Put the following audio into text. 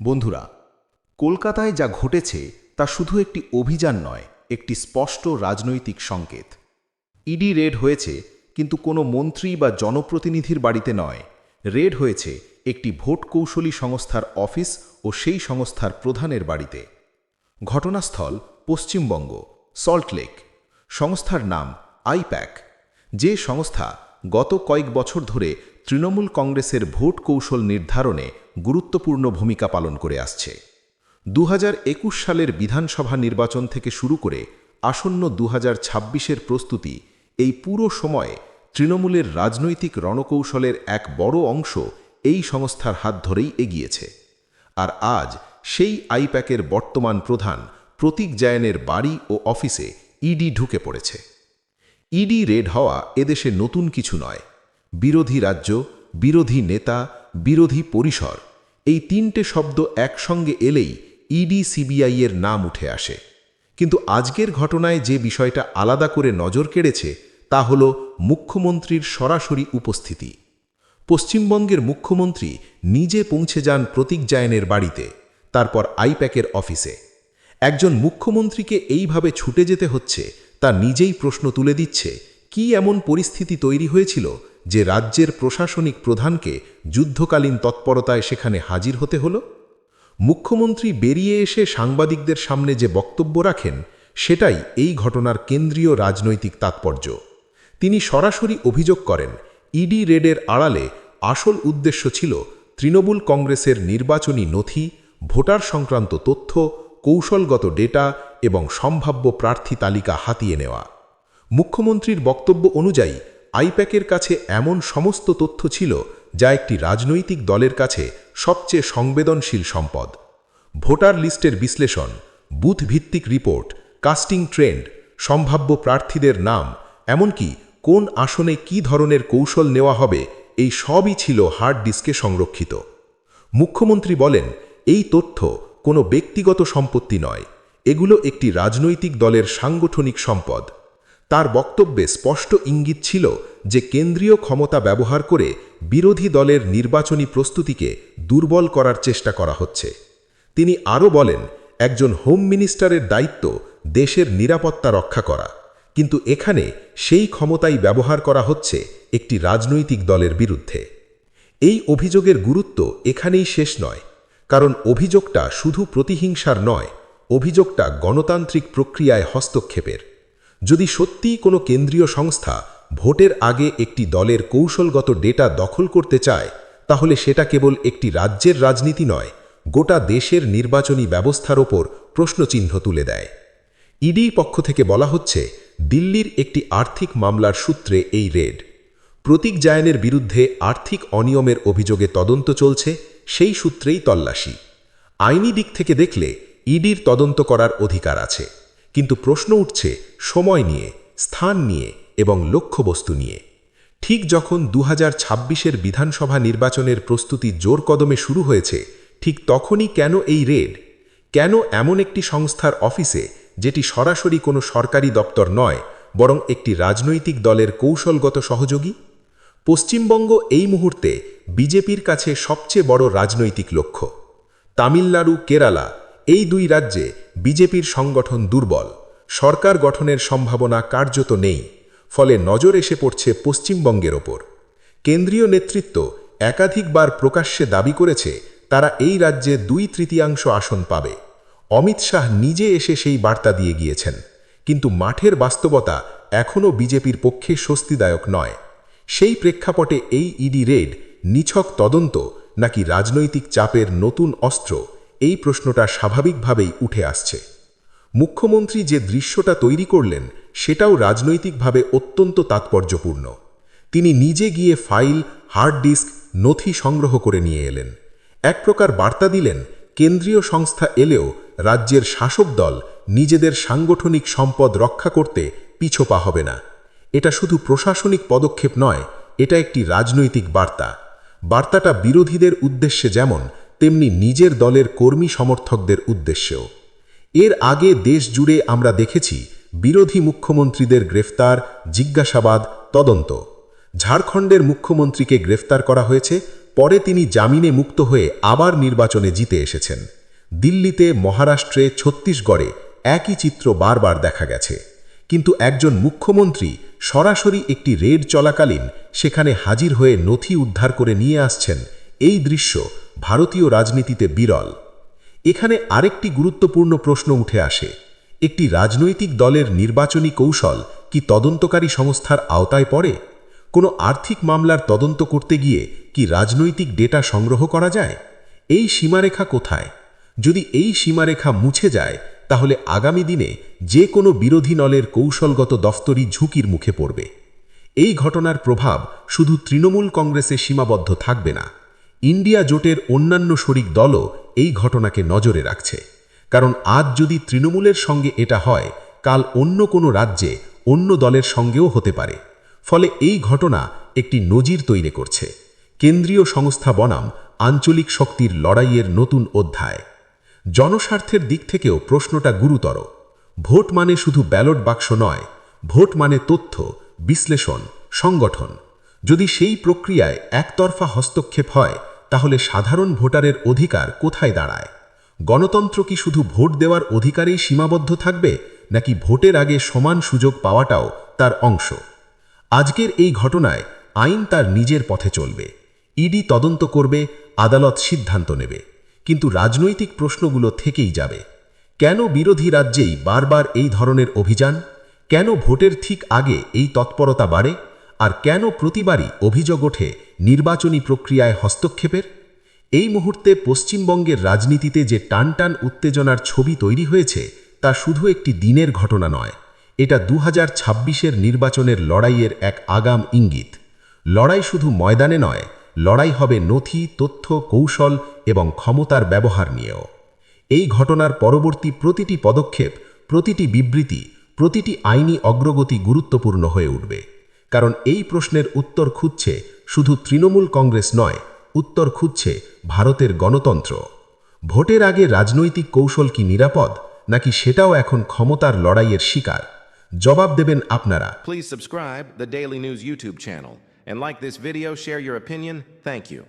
বন্ধুরা, কলকাতায় যা ঘটেছে তা শুধু একটি অভিযান নয়, একটি স্পষ্ট রাজনৈতিক সংকেত। ইডি রেড হয়েছে কিন্তু কোনো মন্ত্রী বা জনপ্রতিনিধির বাড়িতে নয়। রেড হয়েছে একটি ভোট কৌশলী সংস্থার অফিস ও সেই সংস্থার প্রধানের বাড়িতে। ঘটনাস্থল পশ্চিমবঙ্গ সল্টলেক সংস্থার নাম আইপ্যাক। যে সংস্থা গত কয়েক বছর ধরে তৃণমূল কংগ্রেসের ভোট কৌশল নির্ধারণে গুরুত্বপূর্ণ ভূমিকা পালন করে আসছে। দু হাজার একুশ সালের বিধানসভা নির্বাচন থেকে শুরু করে আসন্ন দু হাজার প্রস্তুতি এই পুরো সময়ে তৃণমূলের রাজনৈতিক রণকৌশলের এক বড় অংশ এই সংস্থার হাত ধরেই এগিয়েছে। আর আজ সেই আইপ্যাকের বর্তমান প্রধান প্রতীক জায়নের বাড়ি ও অফিসে ইডি ঢুকে পড়েছে। ইডি রেড হওয়া এদেশে নতুন কিছু নয়। বিরোধী রাজ্য, বিরোধী নেতা, বিরোধী পরিসর। এই তিনটে শব্দ একসঙ্গে এলেই ইডি সিবিআই এর নাম উঠে আসে। কিন্তু আজকের ঘটনায় যে বিষয়টা আলাদা করে নজর কেড়েছে, তা হল মুখ্যমন্ত্রীর সরাসরি উপস্থিতি। পশ্চিমবঙ্গের মুখ্যমন্ত্রী নিজে পৌঁছে যান প্রতীক জায়নের বাড়িতে, তারপর আইপ্যাকের অফিসে। একজন মুখ্যমন্ত্রীকে এইভাবে ছুটে যেতে হচ্ছে, তা নিজেই প্রশ্ন তুলে দিচ্ছে, কি এমন পরিস্থিতি তৈরি হয়েছিল যে রাজ্যের প্রশাসনিক প্রধানকে যুদ্ধকালীন তৎপরতায় সেখানে হাজির হতে হলো, মুখ্যমন্ত্রী বেরিয়ে এসে সাংবাদিকদের সামনে যে বক্তব্য রাখেন, সেটাই এই ঘটনার কেন্দ্রীয় রাজনৈতিক তাৎপর্য। তিনি সরাসরি অভিযোগ করেন, ইডি রেডের আড়ালে আসল উদ্দেশ্য ছিল তৃণমূল কংগ্রেসের নির্বাচনী নথি, ভোটার সংক্রান্ত তথ্য, কৌশলগত ডেটা এবং সম্ভাব্য প্রার্থী তালিকা হাতিয়ে নেওয়া। মুখ্যমন্ত্রীর বক্তব্য অনুযায়ী আইপ্যাকের কাছে এমন সমস্ত তথ্য ছিল যা একটি রাজনৈতিক দলের কাছে সবচেয়ে সংবেদনশীল সম্পদ। ভোটার লিস্টের বিশ্লেষণ বুথ ভিত্তিক রিপোর্ট, কাস্টিং ট্রেন্ড, সম্ভাব্য প্রার্থীদের নাম, এমনকি কোন আসনে কি ধরনের কৌশল নেওয়া হবে, এই সবই ছিল হার্ড ডিস্কে সংরক্ষিত। মুখ্যমন্ত্রী বলেন, এই তথ্য কোনো ব্যক্তিগত সম্পত্তি নয়। এগুলো একটি রাজনৈতিক দলের সাংগঠনিক সম্পদ। তার বক্তব্যে স্পষ্ট ইঙ্গিত ছিল যে কেন্দ্রীয় ক্ষমতা ব্যবহার করে বিরোধী দলের নির্বাচনী প্রস্তুতিকে দুর্বল করার চেষ্টা করা হচ্ছে। তিনি আরও বলেন, একজন হোম মিনিস্টারের দায়িত্ব দেশের নিরাপত্তা রক্ষা করা। কিন্তু এখানে সেই ক্ষমতাই ব্যবহার করা হচ্ছে একটি রাজনৈতিক দলের বিরুদ্ধে। এই অভিযোগের গুরুত্ব এখানেই শেষ নয়, কারণ অভিযোগটা শুধু প্রতিহিংসার নয়, অভিযোগটা গণতান্ত্রিক প্রক্রিয়ায় হস্তক্ষেপের। যদি সত্যিই কোনো কেন্দ্রীয় সংস্থা ভোটের আগে একটি দলের কৌশলগত ডেটা দখল করতে চায়, তাহলে সেটা কেবল একটি রাজ্যের রাজনীতি নয়, গোটা দেশের নির্বাচনী ব্যবস্থার ওপর প্রশ্নচিহ্ন তুলে দেয়। ইডি পক্ষ থেকে বলা হচ্ছে, দিল্লির একটি আর্থিক মামলার সূত্রে এই রেড। প্রতীক জায়নের বিরুদ্ধে আর্থিক অনিয়মের অভিযোগে তদন্ত চলছে, সেই সূত্রেই তল্লাশি। আইনি দিক থেকে দেখলে, ইডির তদন্ত করার অধিকার আছে। কিন্তু প্রশ্ন উঠছে সময় নিয়ে, স্থান নিয়ে এবং লক্ষ্যবস্তু নিয়ে। ঠিক যখন দু হাজার বিধানসভা নির্বাচনের প্রস্তুতি জোর কদমে শুরু হয়েছে, ঠিক তখনই কেন এই রেড? কেন এমন একটি সংস্থার অফিসে, যেটি সরাসরি কোনো সরকারি দপ্তর নয়, বরং একটি রাজনৈতিক দলের কৌশলগত সহযোগী? পশ্চিমবঙ্গ এই মুহূর্তে বিজেপির কাছে সবচেয়ে বড় রাজনৈতিক লক্ষ্য। তামিলনাড়ু, কেরালা এই দুই রাজ্যে বিজেপির সংগঠন দুর্বল। সরকার গঠনের সম্ভাবনা কার্যত নেই, ফলে নজর এসে পড়ছে পশ্চিমবঙ্গের ওপর। কেন্দ্রীয় নেতৃত্ব একাধিকবার প্রকাশ্যে দাবি করেছে, তারা এই রাজ্যে দুই তৃতীয়াংশ আসন পাবে। অমিত শাহ নিজে এসে সেই বার্তা দিয়ে গিয়েছেন, কিন্তু মাঠের বাস্তবতা এখনও বিজেপির পক্ষে স্বস্তিদায়ক নয়। সেই প্রেক্ষাপটে এই ইডি রেড নিছক তদন্ত নাকি রাজনৈতিক চাপের নতুন অস্ত্র এই প্রশ্নটা স্বাভাবিকভাবেই উঠে আসছে। মুখ্যমন্ত্রী যে দৃশ্যটা তৈরি করলেন, সেটাও রাজনৈতিকভাবে অত্যন্ত তাৎপর্যপূর্ণ। তিনি নিজে গিয়ে ফাইল, হার্ড ডিস্ক, নথি সংগ্রহ করে নিয়ে এলেন। এক প্রকার বার্তা দিলেন, কেন্দ্রীয় সংস্থা এলেও রাজ্যের শাসক দল নিজেদের সাংগঠনিক সম্পদ রক্ষা করতে পিছোপা হবে না। এটা শুধু প্রশাসনিক পদক্ষেপ নয়, এটা একটি রাজনৈতিক বার্তা। বার্তাটা বিরোধীদের উদ্দেশ্যে যেমন তেমনি নিজের দলের কর্মী সমর্থকদের উদ্দেশ্যেও। এর আগে দেশ জুড়ে আমরা দেখেছি বিরোধী মুখ্যমন্ত্রীদের গ্রেফতার, জিজ্ঞাসাবাদ, তদন্ত। ঝাড়খণ্ডের মুখ্যমন্ত্রীকে গ্রেফতার করা হয়েছে, পরে তিনি জামিনে মুক্ত হয়ে আবার নির্বাচনে জিতে এসেছেন। দিল্লিতে, মহারাষ্ট্রে, ছত্তিশগড়ে একই চিত্র বারবার দেখা গেছে। কিন্তু একজন মুখ্যমন্ত্রী সরাসরি একটি রেড চলাকালীন সেখানে হাজির হয়ে নথি উদ্ধার করে নিয়ে আসছেন, এই দৃশ্য ভারতীয় রাজনীতিতে বিরল। এখানে আরেকটি গুরুত্বপূর্ণ প্রশ্ন উঠে আসে। একটি রাজনৈতিক দলের নির্বাচনী কৌশল কি তদন্তকারী সংস্থার আওতায় পড়ে? কোনো আর্থিক মামলার তদন্ত করতে গিয়ে কি রাজনৈতিক ডেটা সংগ্রহ করা যায়? এই সীমারেখা কোথায়? যদি এই সীমারেখা মুছে যায়, তাহলে আগামী দিনে যে কোনো বিরোধী দলের কৌশলগত দফতরি ঝুঁকির মুখে পড়বে। এই ঘটনার প্রভাব শুধু তৃণমূল কংগ্রেসে সীমাবদ্ধ থাকবে না। ইন্ডিয়া জোটের অন্যান্য শরিক দলও এই ঘটনাকে নজরে রাখছে। কারণ আজ যদি তৃণমূলের সঙ্গে এটা হয়, কাল অন্য কোনো রাজ্যে অন্য দলের সঙ্গেও হতে পারে। ফলে এই ঘটনা একটি নজির তৈরি করছে। কেন্দ্রীয় সংস্থা বনাম আঞ্চলিক শক্তির লড়াইয়ের নতুন অধ্যায়। জনস্বার্থের দিক থেকেও প্রশ্নটা গুরুতর। ভোট মানে শুধু ব্যালট বাক্স নয়, ভোট মানে তথ্য, বিশ্লেষণ, সংগঠন। যদি সেই প্রক্রিয়ায় একতরফা হস্তক্ষেপ হয় তাহলে সাধারণ ভোটারের অধিকার কোথায় দাঁড়ায়? গণতন্ত্র কি শুধু ভোট দেওয়ার অধিকারেই সীমাবদ্ধ থাকবে, নাকি ভোটের আগে সমান সুযোগ পাওয়াটাও তার অংশ? আজকের এই ঘটনায় আইন তার নিজের পথে চলবে। ইডি তদন্ত করবে, আদালত সিদ্ধান্ত নেবে। কিন্তু রাজনৈতিক প্রশ্নগুলো থেকেই যাবে। কেন বিরোধী রাজ্যেই বারবার এই ধরনের অভিযান? কেন ভোটের ঠিক আগে এই তৎপরতা বাড়ে? আর কেন প্রতিবারই অভিযোগ ওঠে নির্বাচনী প্রক্রিয়ায় হস্তক্ষেপের, এই মুহূর্তে পশ্চিমবঙ্গের রাজনীতিতে যে টানটান উত্তেজনার ছবি তৈরি হয়েছে, তা শুধু একটি দিনের ঘটনা নয়, এটা দু হাজার নির্বাচনের লড়াইয়ের এক আগাম ইঙ্গিত। লড়াই শুধু ময়দানে নয়, লড়াই হবে নথি, তথ্য, কৌশল এবং ক্ষমতার ব্যবহার নিয়েও। এই ঘটনার পরবর্তী প্রতিটি পদক্ষেপ, প্রতিটি বিবৃতি, প্রতিটি আইনি অগ্রগতি গুরুত্বপূর্ণ হয়ে উঠবে। কারণ এই প্রশ্নের উত্তর খুঁজছে শুধু তৃণমূল কংগ্রেস নয়, উত্তর খুঁজছে ভারতের গণতন্ত্র। ভোটের আগে রাজনৈতিক কৌশল কি নিরাপদ, নাকি সেটাও এখন ক্ষমতার লড়াইয়ের শিকার? জবাব দেবেন আপনারা। Please subscribe the daily news YouTube channel and like this video share your opinion thank you